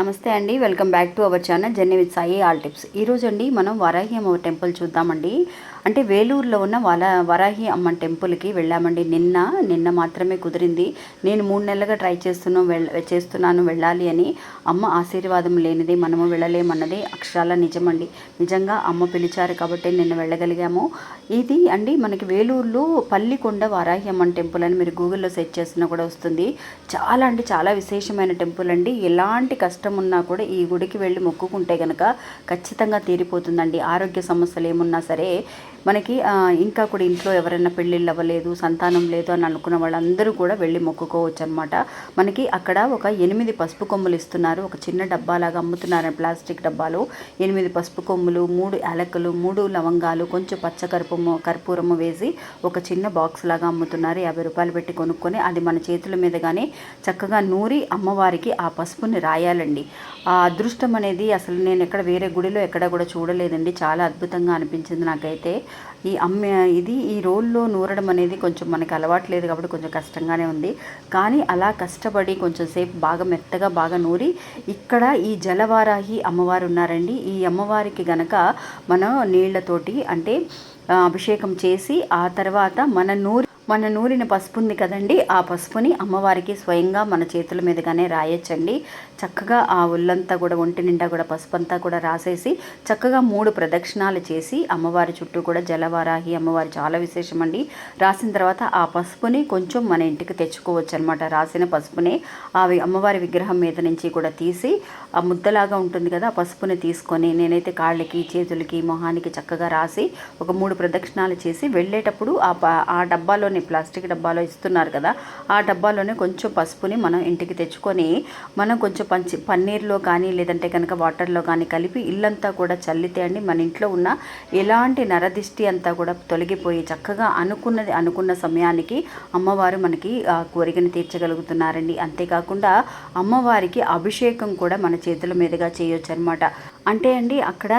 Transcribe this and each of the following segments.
నమస్తే అండి. Welcome back to our channel journey with Sai all tips. ఈరోజు అండి మనం వరాహి అమ్మ టెంపుల్ చూద్దామండి. అంటే వేలూరులో ఉన్న వల వరాహి అమ్మ టెంపుల్కి వెళ్ళామండి. నిన్న నిన్న మాత్రమే కుదిరింది. నేను మూడు నెలలుగా ట్రై చేస్తున్నాను వెళ్ళ చేస్తున్నాను వెళ్ళాలి అని. అమ్మ ఆశీర్వాదం లేనిది మనము వెళ్ళలేమన్నది అక్షరాల నిజమండి. నిజంగా అమ్మ పిలిచారు కాబట్టి నిన్న వెళ్ళగలిగాము. ఇది అండి మనకి వేలూరులో పల్లికొండ వరాహి అమ్మ టెంపుల్ అని మీరు గూగుల్లో సెర్చ్ చేసినా కూడా వస్తుంది. చాలా అంటే చాలా విశేషమైన టెంపుల్ అండి. ఎలాంటి కష్టం ఉన్నా కూడా ఈ గుడికి వెళ్ళి మొక్కుకుంటే కనుక ఖచ్చితంగా తీరిపోతుందండి. ఆరోగ్య సమస్యలు ఏమున్నా సరే మనకి ఇంకా కూడా ఇంట్లో ఎవరైనా పెళ్ళిళ్ళు అవ్వలేదు సంతానం లేదు అని అనుకున్న వాళ్ళందరూ కూడా వెళ్ళి మొక్కుకోవచ్చు అనమాట మనకి అక్కడ ఒక ఎనిమిది పసుపు కొమ్ములు ఇస్తున్నారు. ఒక చిన్న డబ్బాలాగా అమ్ముతున్నారు ప్లాస్టిక్ డబ్బాలు. ఎనిమిది పసుపు కొమ్ములు మూడు యాలకులు మూడు లవంగాలు కొంచెం పచ్చ కర్పూరము కర్పూరము వేసి ఒక చిన్న బాక్స్ లాగా అమ్ముతున్నారు. యాభై రూపాయలు పెట్టి కొనుక్కొని అది మన చేతుల మీద కానీ చక్కగా నూరి అమ్మవారికి ఆ పసుపుని రాయాలండి. ఆ అదృష్టం అనేది అసలు నేను ఎక్కడ వేరే గుడిలో ఎక్కడ కూడా చూడలేదండి. చాలా అద్భుతంగా అనిపించింది నాకైతే. ఈ అమ్మే ఇది ఈ రోల్లో నూరడం అనేది కొంచెం మనకి అలవాట్లేదు కాబట్టి కొంచెం కష్టంగానే ఉంది. కానీ అలా కష్టపడి కొంచెం సేపు బాగా మెత్తగా బాగా నూరి ఇక్కడ ఈ జలవారాహి అమ్మవారు ఉన్నారండి. ఈ అమ్మవారికి గనక మనం నీళ్ళతోటి అంటే అభిషేకం చేసి ఆ తర్వాత మన నూరి మన నూరిన పసుపు ఉంది కదండి ఆ పసుపుని అమ్మవారికి స్వయంగా మన చేతుల మీదుగానే రాయొచ్చండి. చక్కగా ఆ ఒళ్ళంతా కూడా ఒంటి నిండా కూడా పసుపు అంతా కూడా రాసేసి చక్కగా మూడు ప్రదక్షిణాలు చేసి అమ్మవారి చుట్టూ కూడా జలవారాహి అమ్మవారి చాలా విశేషం అండి రాసిన తర్వాత ఆ పసుపుని కొంచెం మన ఇంటికి తెచ్చుకోవచ్చు అనమాట రాసిన పసుపుని ఆ అమ్మవారి విగ్రహం మీద నుంచి కూడా తీసి ఆ ముద్దలాగా ఉంటుంది కదా ఆ పసుపుని తీసుకొని నేనైతే కాళ్ళకి చేతులకి మొహానికి చక్కగా రాసి ఒక మూడు ప్రదక్షిణాలు చేసి వెళ్ళేటప్పుడు ఆ ఆ ఆ డబ్బాలోని ప్లాస్టిక్ డబ్బాలో ఇస్తున్నారు కదా ఆ డబ్బాలోనే కొంచెం పసుపుని మనం ఇంటికి తెచ్చుకొని మనం కొంచెం పంచి పన్నీర్లో కానీ లేదంటే కనుక వాటర్లో కానీ కలిపి ఇల్లంతా కూడా చల్లితే అండి మన ఇంట్లో ఉన్న ఎలాంటి నరదిష్టి అంతా కూడా తొలగిపోయి చక్కగా అనుకున్నది అనుకున్న సమయానికి అమ్మవారు మనకి ఆ కోరికను తీర్చగలుగుతున్నారండి. అంతేకాకుండా అమ్మవారికి అభిషేకం కూడా మన చేతుల మీదుగా చేయొచ్చు అనమాట అంటే అండి అక్కడ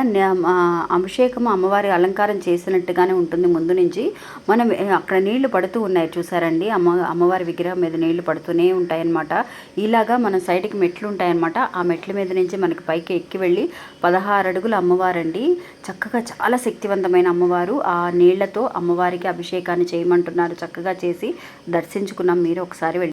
అభిషేకం అమ్మవారి అలంకారం చేసినట్టుగానే ఉంటుంది. ముందు నుంచి మనం అక్కడ నీళ్ళు పడుతూ ఉన్నాయి. చూసారండి? అమ్మ అమ్మవారి విగ్రహం మీద నీళ్ళు పడుతూనే ఉంటాయన్నమాట. ఇలాగా మన సైడ్కి మెట్లు ఉంటాయన్నమాట ఆ మెట్ల మీద నుంచి మనకి పైకి ఎక్కి వెళ్ళి పదహారు అడుగుల అమ్మవారండి. చక్కగా చాలా శక్తివంతమైన అమ్మవారు. ఆ నీళ్ళతో అమ్మవారికి అభిషేకాన్ని చేయమంటున్నారు. చక్కగా చేసి దర్శించుకున్నాం. మీరు ఒకసారి వెళ్ళి